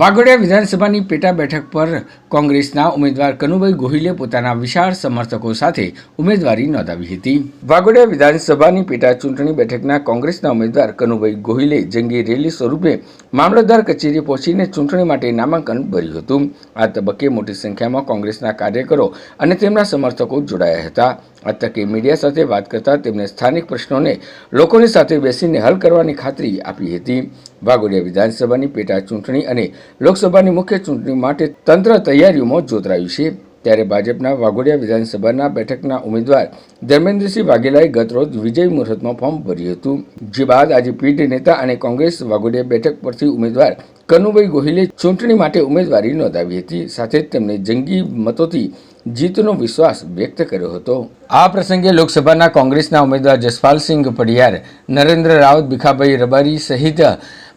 વાઘોડિયા વિધાનસભાની પેટા બેઠક પર કોંગ્રેસના ઉમેદવાર કનુભાઈ ગોહિલે પોતાના વિશાળ સમર્થકો સાથે ઉમેદવારી નોંધાવી હતી. વાઘોડિયા વિધાનસભાની પેટા ચૂંટણી બેઠકના કોંગ્રેસના ઉમેદવાર કનુભાઈ ગોહિલે જંગી રેલી સ્વરૂપે મામલતદાર કચેરી પહોંચીને ચૂંટણી માટે નામાંકન ભર્યું હતું. આ તબક્કે મોટી સંખ્યામાં કોંગ્રેસના કાર્યકરો અને તેમના સમર્થકો જોડાયા હતા. આ તકે મીડિયા સાથે વાત કરતા તેમણે સ્થાનિક પ્રશ્નોને લોકોની સાથે બેસીને હલ કરવાની ખાતરી આપી હતી. વાઘોડિયા વિધાનસભાની પેટા ચૂંટણી અને લોકસભાની મુખ્ય ચૂંટણી માટે તંત્ર તૈયારીઓમાં જોતરાયું છે. ત્યારે ભાજપના વાઘોડિયા વિધાનસભાના બેઠકના ઉમેદવાર ધર્મેન્દ્રસિંહ વાઘેલાએ ગતરોજ વિજય મુહૂર્તમાં ફોર્મ ભર્યું હતું. જે બાદ આજે પીઢ નેતા અને કોંગ્રેસ વાઘોડિયા બેઠક પરથી ઉમેદવાર કનુભાઈ ગોહિલે ચૂંટણી માટે ઉમેદવારી નોંધાવી હતી. સાથે જ તેમણે જંગી મતોથી જીતનો વિશ્વાસ વ્યક્ત કર્યો હતો. આ પ્રસંગે લોકસભાના કોંગ્રેસના ઉમેદવાર જસપાલસિંહ પડિયાર નરેન્દ્ર રાવત ભીખાભાઈ રબારી સહિત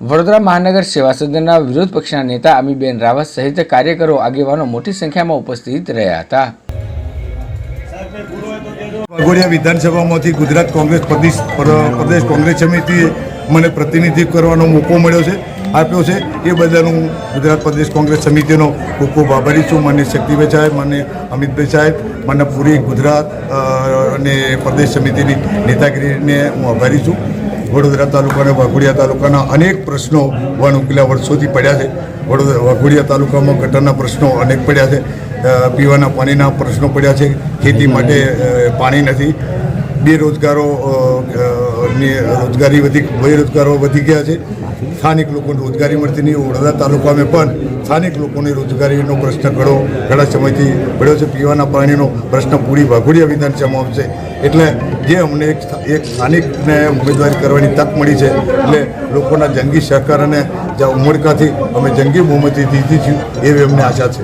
વડોદરા મહાનગર સેવા સદનના વિરોધ પક્ષના નેતા અમીબેન રાવત સહિત કાર્યકરો આગેવાનો મોટી સંખ્યામાં ઉપસ્થિત રહ્યા હતા. વાઘોડિયા વિધાનસભામાંથી ગુજરાત કોંગ્રેસ પ્રદેશ પ્રદેશ કોંગ્રેસ સમિતિએ મને પ્રતિનિધિત્વ કરવાનો મોકો મળ્યો છે. આપ્યો છે. એ બદલ હું ગુજરાત પ્રદેશ કોંગ્રેસ સમિતિનો ખૂબ ખૂબ આભારી છું. મને શક્તિભાઈ સાહેબ મને અમિતભાઈ સાહેબ મને પૂરી ગુજરાત અને પ્રદેશ સમિતિની નેતાગીરીને હું આભારી છું. વડોદરા તાલુકાના, વાઘોડિયા તાલુકાના અનેક પ્રશ્નો વન ઉકેલા વર્ષોથી પડ્યા છે. વડોદરા વાઘોડિયા તાલુકામાં ગટરના પ્રશ્નો અનેક પડ્યા છે. પીવાના પાણીના પ્રશ્નો પડ્યા છે. ખેતી માટે પાણી નથી. બેરોજગારો ની રોજગારી વધી બેરોજગારો વધી ગયા છે. સ્થાનિક લોકોને રોજગારી મળતી નહીં. વડોદરા તાલુકામાં પણ સ્થાનિક લોકોને રોજગારીનો પ્રશ્ન ઘણો, ઘણા સમયથી પડ્યો છે. પીવાના પાણીનો પ્રશ્ન પૂરી વાઘોડિયા વિધાનસભામાં આવશે. એટલે જે અમને એક એક સ્થાનિકને ઉમેદવારી કરવાની તક મળી છે, એટલે લોકોના જંગી સહકાર અને ઉમળકાથી અમે જંગી બહુમતી જીતી છીએ એવી અમને આશા છે.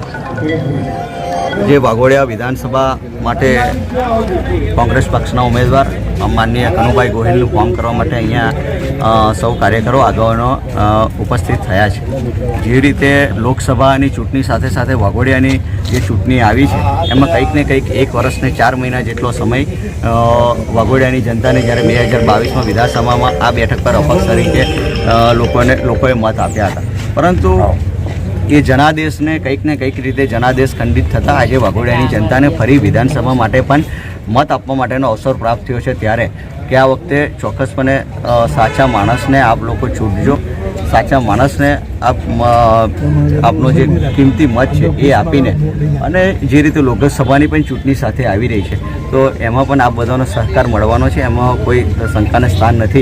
જે વાઘોડિયા વિધાનસભા માટે કોંગ્રેસ પક્ષના ઉમેદવાર માનનીય કનુભાઈ ગોહિલનું ફોર્મ કરવા માટે અહીંયા સૌ કાર્યકરો, આગેવાનો ઉપસ્થિત થયા છે. જે રીતે લોકસભાની ચૂંટણી સાથે સાથે વાઘોડિયાની જે ચૂંટણી આવી છે, એમાં કંઈક ને કંઈક એક વર્ષને ચાર મહિના જેટલો સમય વાઘોડિયાની જનતાને જ્યારે બે હજાર બાવીસમાં વિધાનસભામાં આ બેઠક પર અપક્ષ તરીકે લોકોને, લોકોએ મત આપ્યા હતા. પરંતુ એ જનાદેશને કંઈક ને કંઈક રીતે જનાદેશ ખંડિત થતાં આજે વાઘોડિયાની જનતાને ફરી વિધાનસભા માટે પણ મત આપવા માટેનો અવસર પ્રાપ્ત થયો છે ત્યારે કે આ વખતે ચોક્કસપણે સાચા માણસને આપ લોકો ચૂંટજો. સાચા માણસને આપ આપનો જે કિંમતી મત છે એ આપીને અને જે રીતે લોકસભાની પણ ચૂંટણી સાથે આવી રહી છે, તો એમાં પણ આપ બધાનો સહકાર મળવાનો છે. એમાં કોઈ શંકાને સ્થાન નથી.